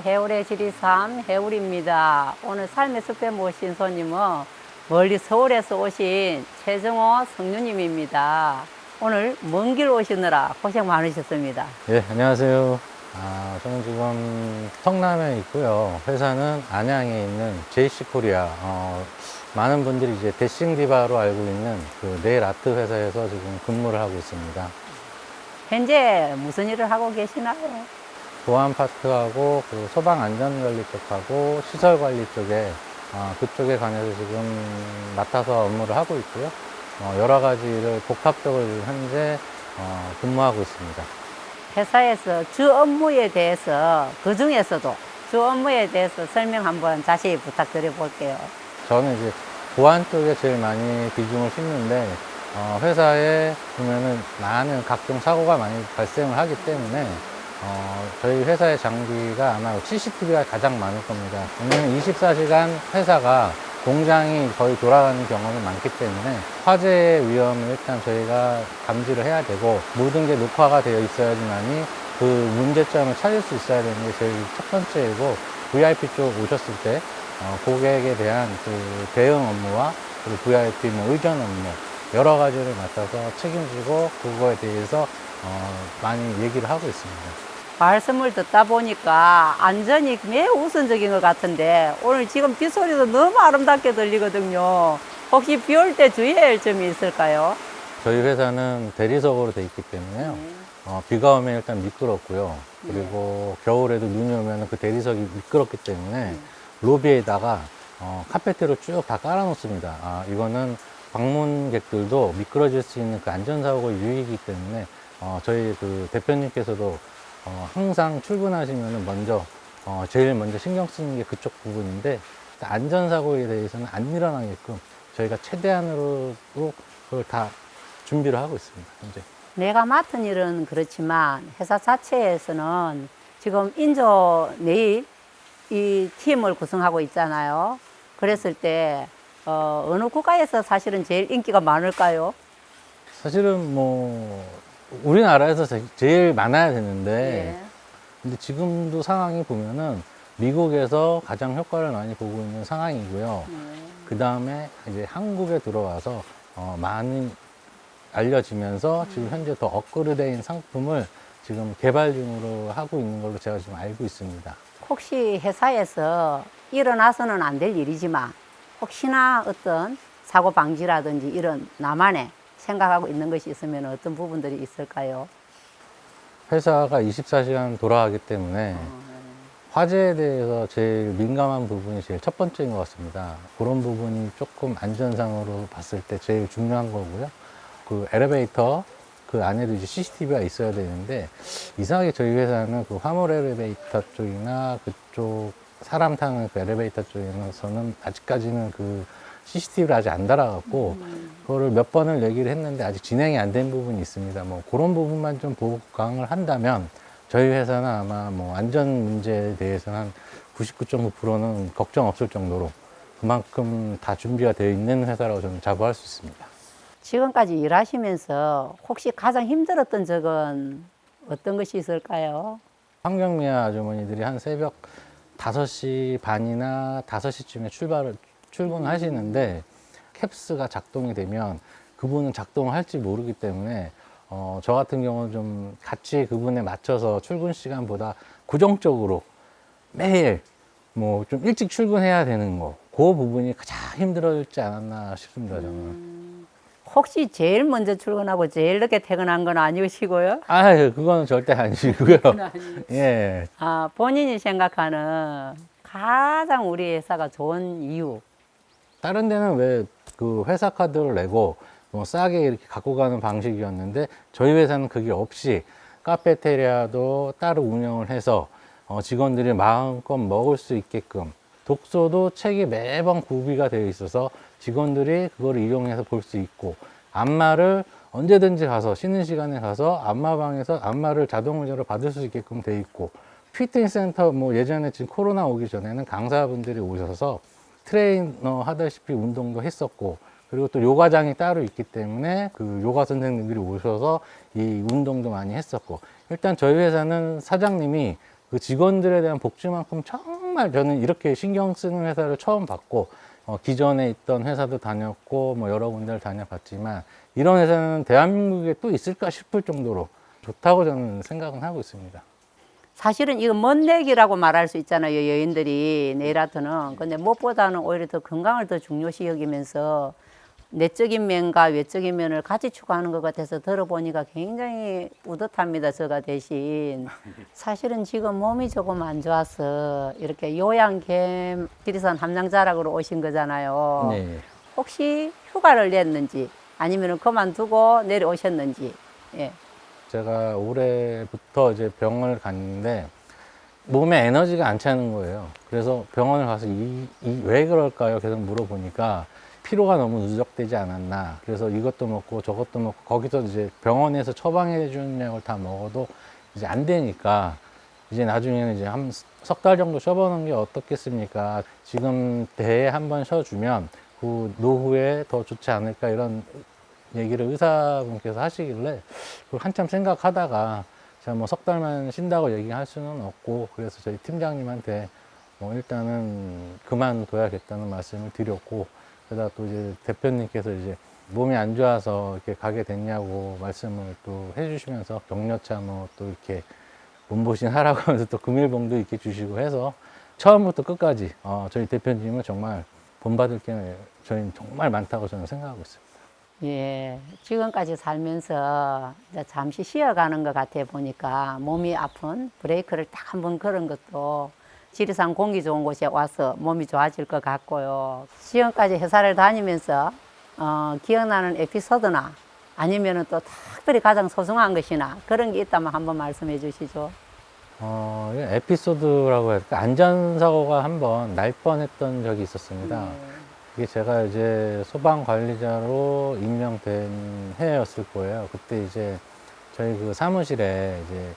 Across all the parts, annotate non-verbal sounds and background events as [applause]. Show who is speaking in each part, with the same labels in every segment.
Speaker 1: 해울의 지리삼 해울입니다. 오늘 삶의 숲에 모신 손님은 멀리 서울에서 오신 최정호 성유님입니다. 오늘 먼 길 오시느라 고생 많으셨습니다.
Speaker 2: 예, 안녕하세요. 아, 저는 지금 성남에 있고요. 회사는 안양에 있는 JC 코리아. 어, 많은 분들이 이제 데싱 디바로 알고 있는 그 네일 아트 회사에서 지금 근무를 하고 있습니다.
Speaker 1: 현재 무슨 일을 하고 계시나요?
Speaker 2: 보안 파트하고 그 소방 안전 관리 쪽하고 시설 관리 쪽에 어, 그쪽에 관해서 지금 맡아서 업무를 하고 있고요. 어, 여러 가지 일을 복합적으로 현재 어, 근무하고 있습니다.
Speaker 1: 회사에서 주 업무에 대해서 그 중에서도 주 업무에 대해서 설명 한번 자세히 부탁드려 볼게요.
Speaker 2: 저는 이제 보안 쪽에 제일 많이 비중을 싣는데 어, 회사에 보면은 많은 각종 사고가 많이 발생을 하기 때문에 어, 저희 회사의 장비가 아마 CCTV가 가장 많을 겁니다. 왜냐면 24시간 회사가 공장이 거의 돌아가는 경험이 많기 때문에 화재의 위험을 일단 저희가 감지를 해야 되고 모든 게 녹화가 되어 있어야지만이 그 문제점을 찾을 수 있어야 되는 게 제일 첫 번째이고 VIP 쪽 오셨을 때 어, 고객에 대한 그 대응 업무와 그리고 VIP 뭐 의견 업무 여러 가지를 맡아서 책임지고 그거에 대해서 어, 많이 얘기를 하고 있습니다.
Speaker 1: 말씀을 듣다 보니까 안전이 매우 우선적인 것 같은데 오늘 지금 빗소리도 너무 아름답게 들리거든요. 혹시 비 올 때 주의해야 할 점이 있을까요?
Speaker 2: 저희 회사는 대리석으로 돼 있기 때문에요. 어, 비가 오면 일단 미끄럽고요. 그리고 겨울에도 눈이 오면 그 대리석이 미끄럽기 때문에 로비에다가 어, 카페트를 쭉 다 깔아놓습니다. 아, 이거는 방문객들도 미끄러질 수 있는 그 안전사고 유의이기 때문에 어, 저희 그 대표님께서도 어, 항상 출근하시면 먼저 어, 제일 먼저 신경 쓰는 게 그쪽 부분인데 안전사고에 대해서는 안 일어나게끔 저희가 최대한으로 그걸 다 준비를 하고 있습니다. 현재.
Speaker 1: 내가 맡은 일은 그렇지만 회사 자체에서는 지금 인조 내일 이 팀을 구성하고 있잖아요. 그랬을 때 어, 어느 국가에서 사실은 제일 인기가 많을까요?
Speaker 2: 사실은 뭐 우리나라에서 제- 제일 많아야 되는데
Speaker 1: 예.
Speaker 2: 근데 지금도 상황이 보면은 미국에서 가장 효과를 많이 보고 있는 상황이고요. 그 다음에 이제 한국에 들어와서 어, 많이 알려지면서 지금 현재 더 업그레이드된 상품을 지금 개발 중으로 하고 있는 걸로 제가 지금 알고 있습니다.
Speaker 1: 혹시 회사에서 일어나서는 안 될 일이지만 혹시나 어떤 사고 방지라든지 이런 나만의 생각하고 있는 것이 있으면 어떤 부분들이 있을까요?
Speaker 2: 회사가 24시간 돌아가기 때문에 화재에 대해서 제일 민감한 부분이 제일 첫 번째인 것 같습니다. 그런 부분이 조금 안전상으로 봤을 때 제일 중요한 거고요. 그 엘리베이터 그 안에도 이제 CCTV가 있어야 되는데 이상하게 저희 회사는 그 화물 엘리베이터 쪽이나 그쪽 사람 타는 그 엘리베이터 쪽에서는 아직까지는 그 CCTV를 아직 안 달아갖고 그거를 몇 번을 얘기를 했는데 아직 진행이 안 된 부분이 있습니다. 뭐 그런 부분만 좀 보강을 한다면 저희 회사는 아마 뭐 안전 문제에 대해서는 한 99.9%는 걱정 없을 정도로 그만큼 다 준비가 되어 있는 회사라고 저는 자부할 수 있습니다.
Speaker 1: 지금까지 일하시면서 혹시 가장 힘들었던 적은 어떤 것이 있을까요?
Speaker 2: 환경미화 아주머니들이 한 새벽 5시 반이나 5시쯤에 출발을, 출근을 하시는데 캡스가 작동이 되면 그분은 작동을 할지 모르기 때문에 어, 저 같은 경우는 좀 같이 그분에 맞춰서 출근 시간보다 고정적으로 매일 뭐 좀 일찍 출근해야 되는 거, 그 부분이 가장 힘들었지 않았나 싶습니다, 저는.
Speaker 1: 혹시 제일 먼저 출근하고 제일 늦게 퇴근한 건 아니시고요?
Speaker 2: 아, 그거는 절대 아니고요. [laughs] 예.
Speaker 1: 아, 본인이 생각하는 가장 우리 회사가 좋은 이유.
Speaker 2: 다른 데는 왜 그 회사 카드를 내고 뭐 싸게 이렇게 갖고 가는 방식이었는데 저희 회사는 그게 없이 카페테리아도 따로 운영을 해서 어, 직원들이 마음껏 먹을 수 있게끔 독서도 책이 매번 구비가 되어 있어서 직원들이 그걸 이용해서 볼 수 있고 안마를 언제든지 가서 쉬는 시간에 가서 안마방에서 안마를 자동 의자로 받을 수 있게끔 돼 있고 피트니스 센터 뭐 예전에 지금 코로나 오기 전에는 강사분들이 오셔서 트레이너 하다시피 운동도 했었고 그리고 또 요가장이 따로 있기 때문에 그 요가 선생님들이 오셔서 이 운동도 많이 했었고 일단 저희 회사는 사장님이 그 직원들에 대한 복지만큼 정말 저는 이렇게 신경 쓰는 회사를 처음 봤고 어, 기존에 있던 회사도 다녔고 뭐 여러 군데를 다녀봤지만 이런 회사는 대한민국에 또 있을까 싶을 정도로 좋다고 저는 생각은 하고 있습니다.
Speaker 1: 사실은 이거 먼 얘기라고 말할 수 있잖아요, 여인들이 네일 아트는. 근데 무엇보다는 오히려 더 건강을 더 중요시 여기면서 내적인 면과 외적인 면을 같이 추구하는 것 같아서 들어보니까 굉장히 뿌듯합니다, 저가 대신. 사실은 지금 몸이 조금 안 좋아서 이렇게 요양캠 지리산 함양자락으로 오신 거잖아요.
Speaker 2: 네.
Speaker 1: 혹시 휴가를 냈는지 아니면 그만두고 내려오셨는지. 예.
Speaker 2: 제가 올해부터 이제 병원을 갔는데 몸에 에너지가 안 차는 거예요. 그래서 병원을 가서 이, 이, 왜 그럴까요? 계속 물어보니까 피로가 너무 누적되지 않았나. 그래서 이것도 먹고 저것도 먹고 거기서 이제 병원에서 처방해 주는 약을 다 먹어도 이제 안 되니까 이제 나중에는 이제 한 석 달 정도 쉬어보는 게 어떻겠습니까? 지금 대에 한 번 쉬어주면 그 노후에 더 좋지 않을까 이런 얘기를 의사분께서 하시길래 그걸 한참 생각하다가 제가 뭐 석 달만 쉰다고 얘기할 수는 없고 그래서 저희 팀장님한테 뭐 일단은 그만둬야겠다는 말씀을 드렸고 그러다 또 이제 대표님께서 이제 몸이 안 좋아서 이렇게 가게 됐냐고 말씀을 또 해주시면서 격려차 뭐 또 이렇게 몸보신 하라고 하면서 또 금일봉도 이렇게 주시고 해서 처음부터 끝까지 어, 저희 대표님은 정말 본받을 게 저희는 정말 많다고 저는 생각하고 있습니다.
Speaker 1: 예, 지금까지 살면서 잠시 쉬어가는 것 같아 보니까 몸이 아픈 브레이크를 딱 한 번 걸은 것도 지리산 공기 좋은 곳에 와서 몸이 좋아질 것 같고요. 지금까지 회사를 다니면서 어, 기억나는 에피소드나 아니면은 또 특별히 가장 소중한 것이나 그런 게 있다면 한번 말씀해 주시죠.
Speaker 2: 어, 이게 에피소드라고 될까? 안전사고가 한번 날 뻔했던 적이 있었습니다. 이게 제가 이제 소방 관리자로 임명된 해였을 거예요. 그때 이제 저희 그 사무실에 이제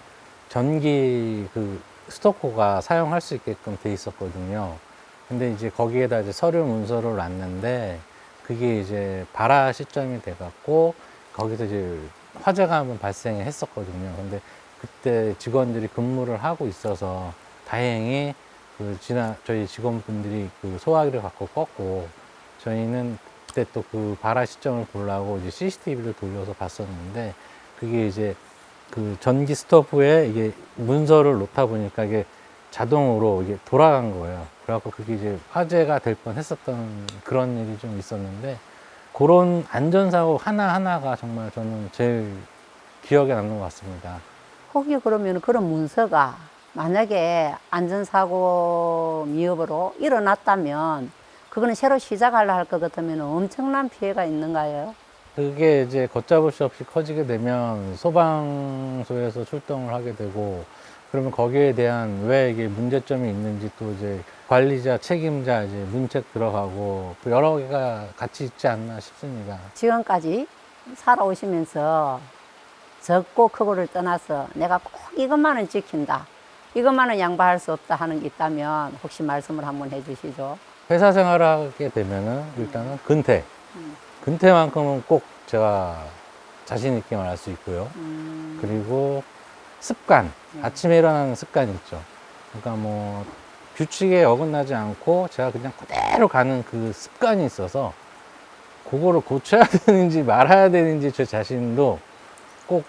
Speaker 2: 전기 그 스토커가 사용할 수 있게끔 돼 있었거든요. 근데 이제 거기에다 이제 서류 문서를 놨는데 그게 이제 발화 시점이 돼갖고 거기서 이제 화재가 한번 발생을 했었거든요. 근데 그때 직원들이 근무를 하고 있어서 다행히 그 지나 저희 직원분들이 그 소화기를 갖고 껐고 저희는 그때 또 그 발화 시점을 보려고 이제 CCTV를 돌려서 봤었는데 그게 이제 그 전기 스토브에 이게 문서를 놓다 보니까 이게 자동으로 이게 돌아간 거예요. 그래갖고 그게 이제 화재가 될 뻔 했었던 그런 일이 좀 있었는데 그런 안전사고 하나하나가 정말 저는 제일 기억에 남는 것 같습니다.
Speaker 1: 혹시 그러면 그런 문서가 만약에 안전사고 미흡으로 일어났다면 그거는 새로 시작하려 할 것 같으면 엄청난 피해가 있는가요?
Speaker 2: 그게 이제 걷잡을 수 없이 커지게 되면 소방서에서 출동을 하게 되고 그러면 거기에 대한 왜 이게 문제점이 있는지 또 이제 관리자 책임자 이제 문책 들어가고 그 여러 개가 같이 있지 않나 싶습니다.
Speaker 1: 지금까지 살아오시면서 적고 크고를 떠나서 내가 꼭 이것만은 지킨다. 이것만은 양보할 수 없다 하는 게 있다면 혹시 말씀을 한번 해주시죠.
Speaker 2: 회사 생활을 하게 되면은 일단은 근태. 근태만큼은 꼭 제가 자신 있게 말할 수 있고요. 그리고 습관. 아침에 일어나는 습관이 있죠. 그러니까 뭐 규칙에 어긋나지 않고 제가 그냥 그대로 가는 그 습관이 있어서 그거를 고쳐야 [laughs] 되는지 말아야 되는지 제 자신도 꼭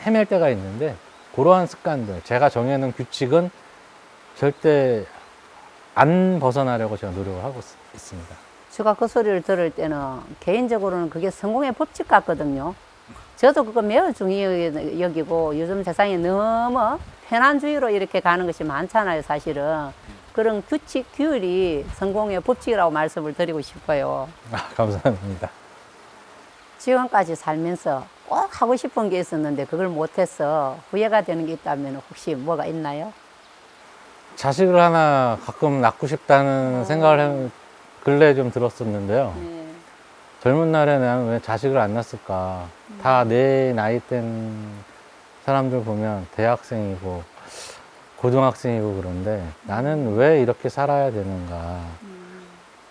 Speaker 2: 헤맬 때가 있는데 그러한 습관들 제가 정해놓은 규칙은 절대 안 벗어나려고 제가 노력을 하고 있- 있습니다.
Speaker 1: 제가 그 소리를 들을 때는 개인적으로는 그게 성공의 법칙 같거든요. 저도 그거 매우 중요하게 여기고 요즘 세상에 너무 편안주의로 이렇게 가는 것이 많잖아요, 사실은. 그런 규칙, 규율이 성공의 법칙이라고 말씀을 드리고 싶어요.
Speaker 2: 아, 감사합니다.
Speaker 1: 지금까지 살면서 꼭 하고 싶은 게 있었는데 그걸 못해서 후회가 되는 게 있다면 혹시 뭐가 있나요?
Speaker 2: 자식을 하나 가끔 낳고 싶다는 생각을 해- 근래에 좀 들었었는데요. 젊은 날에 나는 왜 자식을 안 낳았을까? 다내 나이 땐 사람들 보면 대학생이고 고등학생이고 그런데 나는 왜 이렇게 살아야 되는가?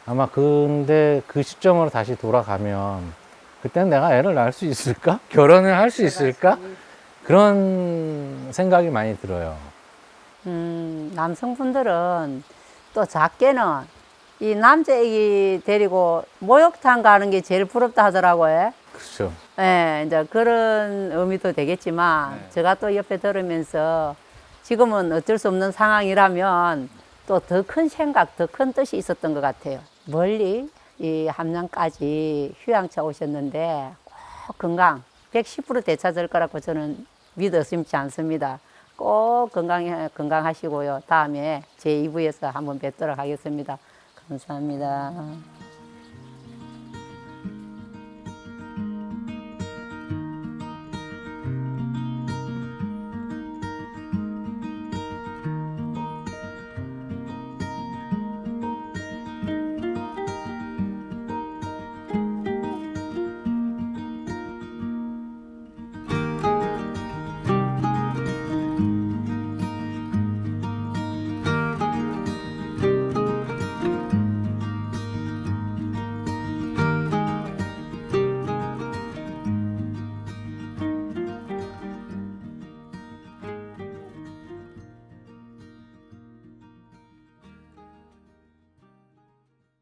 Speaker 2: 아마 근데 그 시점으로 다시 돌아가면 그때는 내가 애를 낳을 수 있을까? [laughs] 결혼을 할 수 있을까? 그런 생각이 많이 들어요.
Speaker 1: 음, 남성분들은 또 작게는 이 남자 애기 데리고 목욕탕 가는 게 제일 부럽다 하더라고요.
Speaker 2: 그렇죠.
Speaker 1: 예, 이제 그런 의미도 되겠지만
Speaker 2: 네.
Speaker 1: 제가 또 옆에 들으면서 지금은 어쩔 수 없는 상황이라면 또 더 큰 생각, 더 큰 뜻이 있었던 것 같아요. 멀리 이 함양까지 휴양차 오셨는데 꼭 건강 110% 되찾을 거라고 저는 믿어 의심치 않습니다. 꼭 건강 건강하시고요. 다음에 제 2부에서 한번 뵙도록 하겠습니다. 감사합니다.